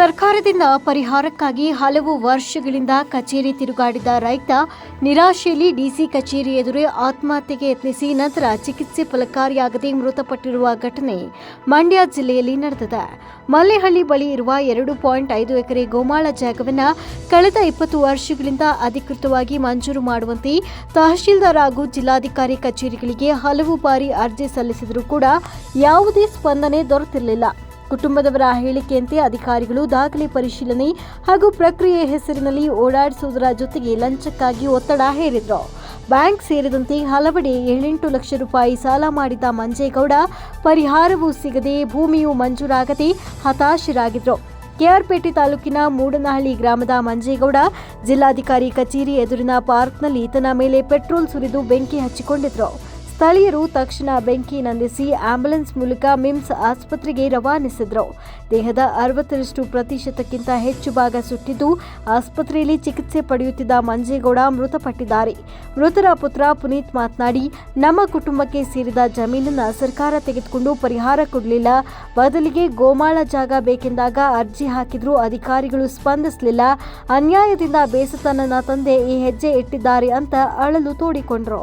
ಸರ್ಕಾರದಿಂದ ಪರಿಹಾರಕ್ಕಾಗಿ ಹಲವು ವರ್ಷಗಳಿಂದ ಕಚೇರಿ ತಿರುಗಾಡಿದ ರೈತ ನಿರಾಶೆಯಲ್ಲಿ ಡಿಸಿ ಕಚೇರಿ ಎದುರೇ ಆತ್ಮಹತ್ಯೆಗೆ ಯತ್ನಿಸಿ ನಂತರ ಚಿಕಿತ್ಸೆ ಫಲಕಾರಿಯಾಗದೆ ಮೃತಪಟ್ಟಿರುವ ಘಟನೆ ಮಂಡ್ಯ ಜಿಲ್ಲೆಯಲ್ಲಿ ನಡೆದಿದೆ. ಮಲ್ಲೆಹಳ್ಳಿ ಬಳಿ ಇರುವ ಎರಡು ಪಾಯಿಂಟ್ ಐದು ಎಕರೆ ಗೋಮಾಳ ಜಾಗವನ್ನು ಕಳೆದ ಇಪ್ಪತ್ತು ವರ್ಷಗಳಿಂದ ಅಧಿಕೃತವಾಗಿ ಮಂಜೂರು ಮಾಡುವಂತೆ ತಹಶೀಲ್ದಾರ್ ಹಾಗೂ ಜಿಲ್ಲಾಧಿಕಾರಿ ಕಚೇರಿಗಳಿಗೆ ಹಲವು ಬಾರಿ ಅರ್ಜಿ ಸಲ್ಲಿಸಿದರೂ ಕೂಡ ಯಾವುದೇ ಸ್ಪಂದನೆ ದೊರೆತಿರಲಿಲ್ಲ. ಕುಟುಂಬದವರ ಹೇಳಿಕೆಯಂತೆ ಅಧಿಕಾರಿಗಳು ದಾಖಲೆ ಪರಿಶೀಲನೆ ಹಾಗೂ ಪ್ರಕ್ರಿಯೆ ಹೆಸರಿನಲ್ಲಿ ಓಡಾಡಿಸುವುದರ ಜೊತೆಗೆ ಲಂಚಕ್ಕಾಗಿ ಒತ್ತಡ ಹೇರಿದ್ರು. ಬ್ಯಾಂಕ್ ಸೇರಿದಂತೆ ಹಲವೆಡೆ ಏಳೆಂಟು ಲಕ್ಷ ರೂಪಾಯಿ ಸಾಲ ಮಾಡಿದ ಮಂಜೇಗೌಡ, ಪರಿಹಾರವೂ ಸಿಗದೆ ಭೂಮಿಯೂ ಮಂಜೂರಾಗದೆ ಹತಾಶರಾಗಿದ್ರು. ಕೆಆರ್ಪೇಟೆ ತಾಲೂಕಿನ ಮೂಡನಹಳ್ಳಿ ಗ್ರಾಮದ ಮಂಜೇಗೌಡ, ಜಿಲ್ಲಾಧಿಕಾರಿ ಕಚೇರಿ ಎದುರಿನ ಪಾರ್ಕ್ನಲ್ಲಿ ತನ್ನ ಮೇಲೆ ಪೆಟ್ರೋಲ್ ಸುರಿದು ಬೆಂಕಿ ಹಚ್ಚಿಕೊಂಡಿದ್ರು. ಸ್ಥಳೀಯರು ತಕ್ಷಣ ಬೆಂಕಿ ನಂದಿಸಿ ಆಂಬ್ಯುಲೆನ್ಸ್ ಮೂಲಕ ಮಿಮ್ಸ್ ಆಸ್ಪತ್ರೆಗೆ ರವಾನಿಸಿದ್ರು. ದೇಹದ ಅರವತ್ತರಷ್ಟು ಪ್ರತಿಶತಕ್ಕಿಂತ ಹೆಚ್ಚು ಭಾಗ ಸುಟ್ಟಿದ್ದು ಆಸ್ಪತ್ರೆಯಲ್ಲಿ ಚಿಕಿತ್ಸೆ ಪಡೆಯುತ್ತಿದ್ದ ಮಂಜೇಗೌಡ ಮೃತಪಟ್ಟಿದ್ದಾರೆ. ಮೃತರ ಪುತ್ರ ಪುನೀತ್ ಮಾತನಾಡಿ, ನಮ್ಮ ಕುಟುಂಬಕ್ಕೆ ಸೇರಿದ ಜಮೀನನ್ನು ಸರ್ಕಾರ ತೆಗೆದುಕೊಂಡು ಪರಿಹಾರ ಕೊಡಲಿಲ್ಲ. ಬದಲಿಗೆ ಗೋಮಾಳ ಜಾಗ ಬೇಕೆಂದಾಗ ಅರ್ಜಿ ಹಾಕಿದ್ರೂ ಅಧಿಕಾರಿಗಳು ಸ್ಪಂದಿಸಲಿಲ್ಲ. ಅನ್ಯಾಯದಿಂದ ಬೇಸತ್ತ ತಂದೆ ಈ ಹೆಜ್ಜೆ ಇಟ್ಟಿದ್ದಾರೆ ಅಂತ ಅಳಲು ತೋಡಿಕೊಂಡ್ರು.